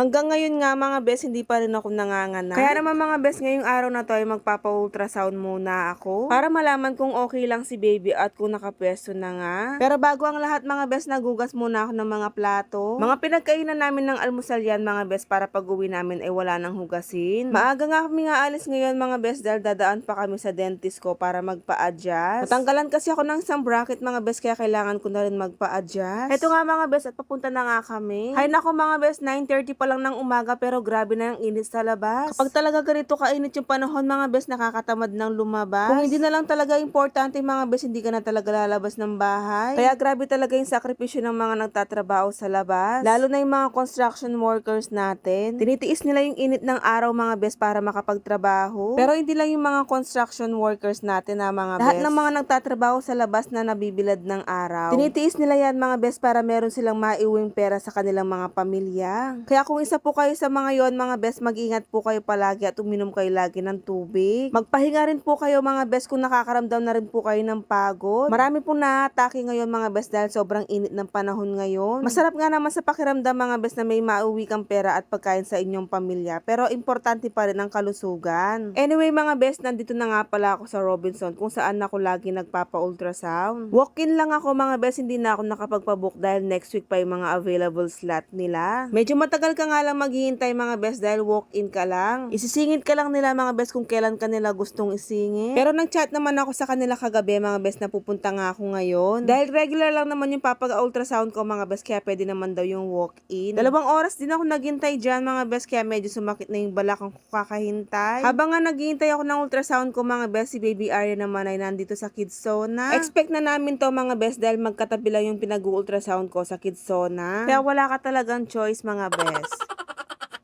Hanggang ngayon nga mga best, hindi pa rin ako nanganganak. Kaya naman mga best, ngayong araw na to ay magpapa-ultrasound muna ako para malaman kung okay lang si baby at kung nakapwesto na nga. Pero bago ang lahat mga best, nagugas muna ako ng mga plato. Mga pinagkainan namin ng almusal yan mga best para pag uwi namin ay wala nang hugasin. Maaga nga kami nga alis ngayon mga best dahil dadaan pa kami sa dentist ko para magpa-adjust. Natanggalan kasi ako ng isang bracket mga best kaya kailangan ko na rin magpa-adjust. Ito nga mga best at papunta na nga kami. Hay nako mga best, 9.30 pa lang ng umaga pero grabe na yung init sa labas. Kapag talaga ganito kainit yung panahon mga best, nakakatamad ng lumabas. Kung hindi na lang talaga importante mga best, hindi ka na talaga lalabas ng bahay. Kaya grabe talaga yung sakripisyo ng mga nagtatrabaho sa labas. Lalo na yung mga construction workers natin. Tinitiis nila yung init ng araw mga best para makapagtrabaho. Pero hindi lang yung mga construction workers natin na mga Lahat best. ng mga nagtatrabaho sa labas na nabibilad ng araw. Tinitiis nila yan mga best para meron silang maiuwing pera sa kanilang mga pamilya. Kaya kung isa po kayo sa mga yon mga best, mag-ingat po kayo palagi at uminom kayo lagi ng tubig. Magpahinga rin po kayo mga best kung nakakaramdam na rin po kayo ng pagod. Marami pong naatake ngayon mga best dahil sobrang init ng panahon ngayon. Masarap nga naman sa pakiramdam mga best na may mauwi kang pera at pagkain sa inyong pamilya. Pero importante pa rin ang kalusugan. Anyway mga best, nandito na nga pala ako sa Robinson kung saan ako lagi nagpapa-ultrasound. Walk-in lang ako mga best, hindi na ako nakapagpabook dahil next week pa yung mga available slot nila. Medyo matagal ka nga lang maghihintay mga best dahil walk-in ka lang. Isisingit ka lang nila mga best kung kailan ka nila gustong isingit. Pero nag-chat naman ako sa kanila kagabi mga best na pupunta nga ako ngayon. Dahil regular lang naman yung papag-ultrasound ko mga best kaya pwede naman daw yung walk-in. Dalawang oras din ako naghintay dyan mga best kaya medyo sumakit na yung balakang ko kakahintay. Habang nga naghihintay ako ng ultrasound ko mga best, si baby Arya naman ay nandito sa Kids Zona. Expect na namin to mga best dahil magkatabi lang yung pinag-ultrasound ko sa Kids Zona. Kaya wala ka talagang choice mga best.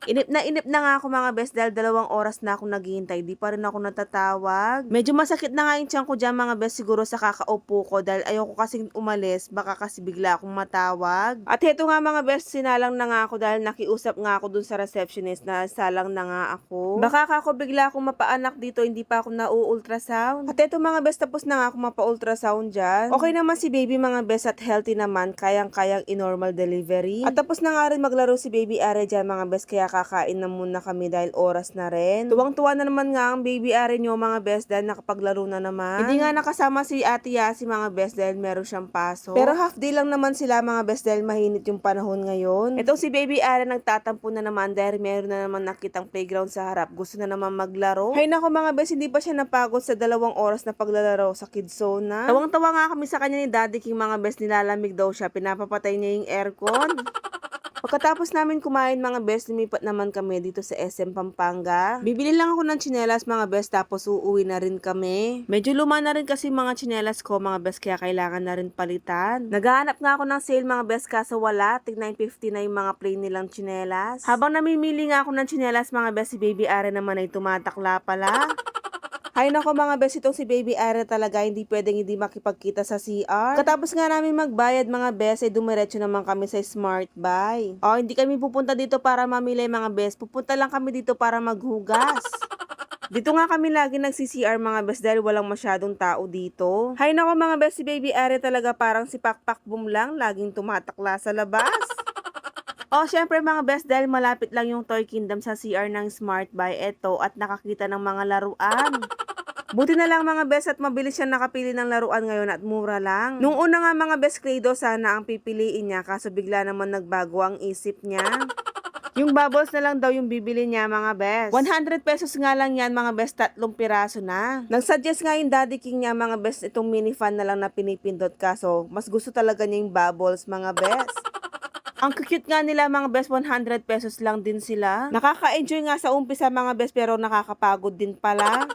Inip na inip na nga ako mga best dahil dalawang oras na ako naghihintay. Di pa rin ako natatawag. Medyo masakit na nga yung tiyan ko dyan mga best siguro sa kakaupo ko dahil ayoko kasing umalis. Baka kasi bigla akong matawag. At heto nga mga best, sinalang na nga ako dahil nakiusap nga ako dun sa receptionist na salang na nga ako. Baka ako bigla akong mapaanak dito, hindi pa ako na-ultrasound. At heto mga best, tapos na nga ako mapa-ultrasound dyan. Okay naman si baby mga best at healthy naman, kayang-kayang in-normal delivery. At tapos na nga rin maglaro si baby Are dyan mga best, kaya kakain na muna kami dahil oras na rin. Tuwang-tuwa na naman nga ang baby Are nyo mga best dahil nakapaglaro na naman. Hindi nga nakasama si Ate Yasi mga best dahil meron siyang paso. Pero half day lang naman sila mga best dahil mahinit yung panahon ngayon. Itong si baby Are nagtatampo na naman dahil meron na naman nakitang playground sa harap. Gusto na naman maglaro. Hay nako mga best, hindi pa siya napagod sa dalawang oras na paglalaro sa kids zone na. Tawang-tawa nga kami sa kanya ni Daddy King mga best nilalamig daw siya. Pinapapatay niya yung aircon. Pagkatapos namin kumain mga best, lumipat naman kami dito sa SM Pampanga. Bibili lang ako ng tsinelas mga best tapos uuwi na rin kami. Medyo luma na rin kasi mga tsinelas ko mga best kaya kailangan na rin palitan. Naghahanap nga ako ng sale mga best kaso wala. Tig 950 na yung mga plain nilang tsinelas. Habang namimili nga ako ng tsinelas mga best, si Baby Are naman ay tumatakla pala. Ay nako mga best, itong si Baby Ara talaga hindi pwedeng hindi makipagkita sa CR. Katapos nga namin magbayad mga best, ay dumiretso naman kami sa Smart Buy. O, hindi kami pupunta dito para mamili mga best, pupunta lang kami dito para maghugas. Dito nga kami lagi nagsi-CR mga best dahil walang masyadong tao dito. Hay nako mga best, si Baby Are talaga parang si Pakpak Boom lang, laging tumatakla sa labas. Oh, syempre mga best dahil malapit lang yung Toy Kingdom sa CR ng Smart Buy eto at nakakita ng mga laruan. Buti na lang mga best at mabilis siya nakapili ng laruan ngayon at mura lang. Nung una nga mga best credo sana ang pipiliin niya kaso bigla naman nagbago ang isip niya. Yung bubbles na lang daw yung bibili niya mga best. 100 pesos nga lang yan mga best, tatlong piraso na. Nag-suggest nga yung daddy king niya mga best itong mini fan na lang na pinipindot kaso mas gusto talaga niya yung bubbles mga best. Ang cute nga nila mga best, 100 pesos lang din sila. Nakaka-enjoy nga sa umpisa mga best pero nakakapagod din pala.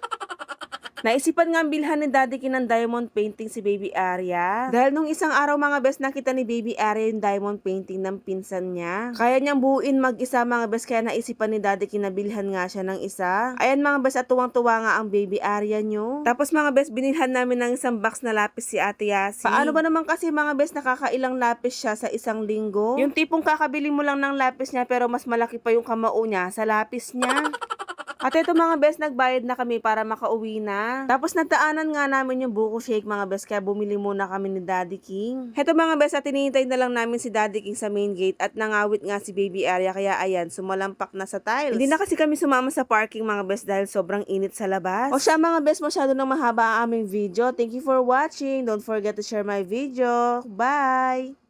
Naisipan nga ang bilhan ni Daddy Kin ng diamond painting si Baby Arya. Dahil nung isang araw mga best nakita ni Baby Arya yung diamond painting ng pinsan niya. Kaya niyang buuin mag-isa mga best kaya naisipan ni Daddy Kin na bilhan nga siya ng isa. Ayan mga best at tuwang-tuwa nga ang Baby Arya nyo. Tapos mga best binilhan namin ng isang box na lapis si Ate Yasi. Paano ba naman kasi mga best nakakailang lapis siya sa isang linggo? Yung tipong kakabili mo lang ng lapis niya pero mas malaki pa yung kamao niya sa lapis niya. At ito mga best, nagbayad na kami para makauwi na. Tapos nataanan nga namin yung buko shake mga best, kaya bumili muna kami ni Daddy King. Heto mga best, at tinihintay na lang namin si Daddy King sa main gate at nangawit nga si baby area, kaya ayan, sumalampak na sa tiles. Hindi na kasi kami sumama sa parking mga best dahil sobrang init sa labas. O siya mga best, masyado nang mahaba ang aming video. Thank you for watching. Don't forget to share my video. Bye!